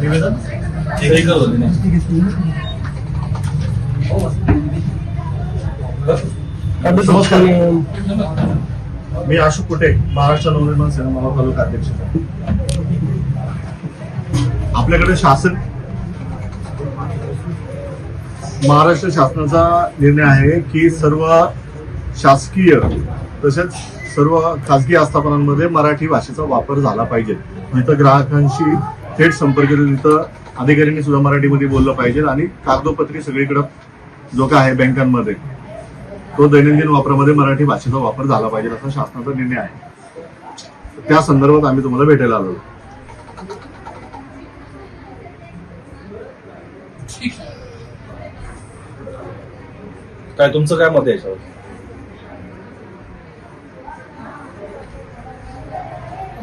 निवेदन नमस्कार. मी अशोक कुटे महाराष्ट्र नवनिर्माण सेना मला तालुका अध्यक्ष. आपल्याकडे शासन महाराष्ट्र शासनाचा निर्णय आहे की सर्व शासकीय तसेच सर्व खाजगी आस्थापनांमध्ये मराठी भाषेचा वापर झाला पाहिजे. जिथं ग्राहकांशी थेट संपर्क येतो तिथं अधिकाऱ्यांनी सुद्धा मराठीमध्ये बोललं पाहिजे आणि कागदोपत्री सगळीकडं जो काय आहे बँकांमध्ये तो दैनंदिन वापरामध्ये मराठी भाषेचा वापर झाला पाहिजे असा शासनाचा निर्णय आहे. त्या संदर्भात आम्ही तुम्हाला भेटायला आलो. काय तुमचं काय मत आहे याच्यावर ठीक है तो नेशनल इवेंट होता है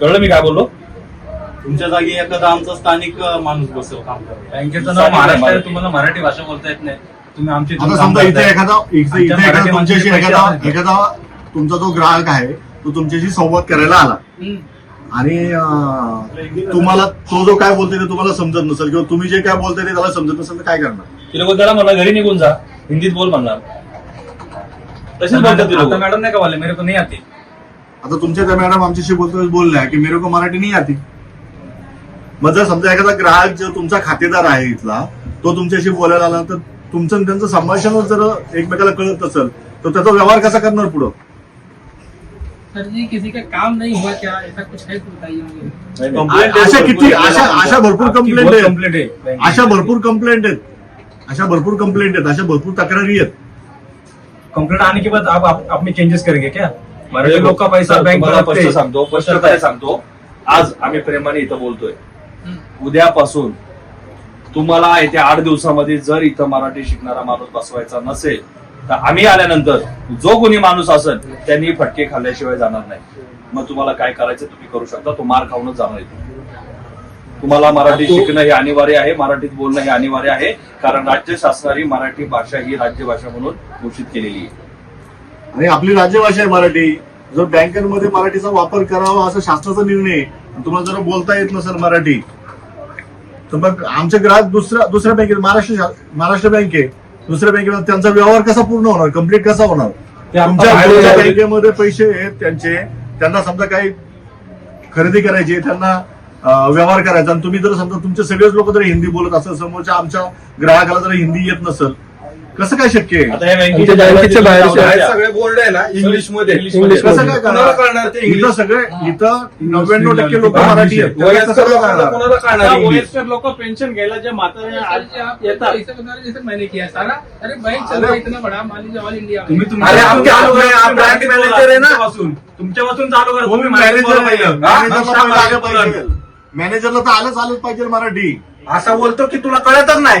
कळलं मी काय बोललो? तुमच्या जागी एखादा आमचा स्थानिक माणूस बसेल काम करायला बँकेचं नाव महाराष्ट्र आहे तुम्हाला मराठी भाषा बोलता येत नाही. तुम्ही आमची आता समजा इथे एखादा इथे इथे आमच्या एखादा मराठी तुमच्याशी माणसाचे एखादा पैसे एखादा तुमचा जो ग्राहक आहे तो तुमच्याशी संवाद करायला आला. आणि अं, तुम्हाला तो जो काय बोलतोय ते तुम्हाला समजत नसेल किंवा तुम्ही जे काय बोलताय ते त्याला समजत नसेल तर काय करणार? ती लोक त्याला घरी निघून जा. हिंदीत बोल म्हणणार. तसेच बोलतात ती आता लोक मॅडम नाही का बोलले? मेरे को नहीं आती. आता तुमच्या त्या मॅडम आमच्याशी बोलतोय बोलल्या की मेरे को मराठी नाही आती. मग जर समजा एखादा ग्राहक जो तुमचा खातेदार आहे इथला तो तुमच्याशी बोलायला आला तर तुमचं आणि त्यांचं संभाषणच जर एकमेकाला कळत असेल तर त्याचा व्यवहार कसा करणार पुढं? सर जी किसी का काम नहीं हुआ क्या? ऐसा कुछ है तो बताइए मुझे। नाही, नाही. आ- अशा किती अशा अशा भरपूर कंप्लेंट आहे. अशा भरपूर कंप्लेंट आहेत. अशा भरपूर कंप्लेंट आहेत. अशा भरपूर तक्रारी आहेत. कंप्लेंट आने के बाद आप, आप अपनी चेंजेस करेंगे क्या? मराठी लोक का पैसा बँक स्पष्ट सांगतो स्पष्टपणे सांगतो? आज आम्ही प्रेमाने इथं बोलतोय. उद्यापासून तुम्हाला येत्या आठ दिवसामध्ये जर इथं मराठी शिकणारा माणूस बसवायचा नसेल तर आम्ही आल्यानंतर जो कोणी माणूस असेल त्यांनी फटके खाल्ल्याशिवाय जाणार नाही. मग तुम्हाला काय करायचं तुम्ही करू शकता तो मार खाऊनच जाणार. तुम्हाला मराठी शिकणं हे अनिवार्य आहे मराठीत बोलणं हे अनिवार्य आहे कारण राज्य शासनाने मराठी भाषा ही राज्यभाषा म्हणून घोषित केलेली आहे. आणि आपली राज्यभाषा आहे मराठी. जर बँकांमध्ये मराठीचा वापर करावा असा शासनाचा निर्णय आहे. तुम्हाला जर बोलता येत नसेल मराठी तर मग आमचे ग्राहक दुसऱ्या दुसऱ्या बँकेत महाराष्ट्र महाराष्ट्र बँक आहे. दुसऱ्या बँकेत त्यांचा व्यवहार कसा पूर्ण होणार? कंप्लीट कसा होणार? तुमच्या. बँकेमध्ये पैसे आहेत त्यांचे. त्यांना समजा काही खरेदी करायची त्यांना व्यवहार करायचा. आणि तुम्ही जर समजा तुमचे सगळेच लोक जर हिंदी बोलत असेल समोरच्या आमच्या ग्राहकाला जर हिंदी येत नसेल कसं काय शक्य आहे? आता या आमच्या बँकेच्या बाहेर सगळे बोर्ड आहे ना इंग्लिशमध्ये. इंग्लिश कसं काय कोणाला करणार? कळणार ते इथं इंग्लिश सगळे इथं नव्याण्णव टक्के लोक मराठी आहेत. त्याला कसं वयस्कर लोकांना करणार? कोणाला इंग्लिश लोक पेन्शन घ्यायला जे आप येतात. ऐसे बता रहे जैसे मैंने किया सारा अरे बैंक चल रहा है इतना बड़ा मान लीजिए ऑल इंडिया में तुम्ही तुमच्या- अरे आमच्या आहे. ना? तुमच्यापासून. तुमच्यापासून चालू करा तुम्ही मॅनेजर मॅनेजरला तर आलंच आलंच पाहिजे मराठी. असं बोलतो की तुला कळतच नाही.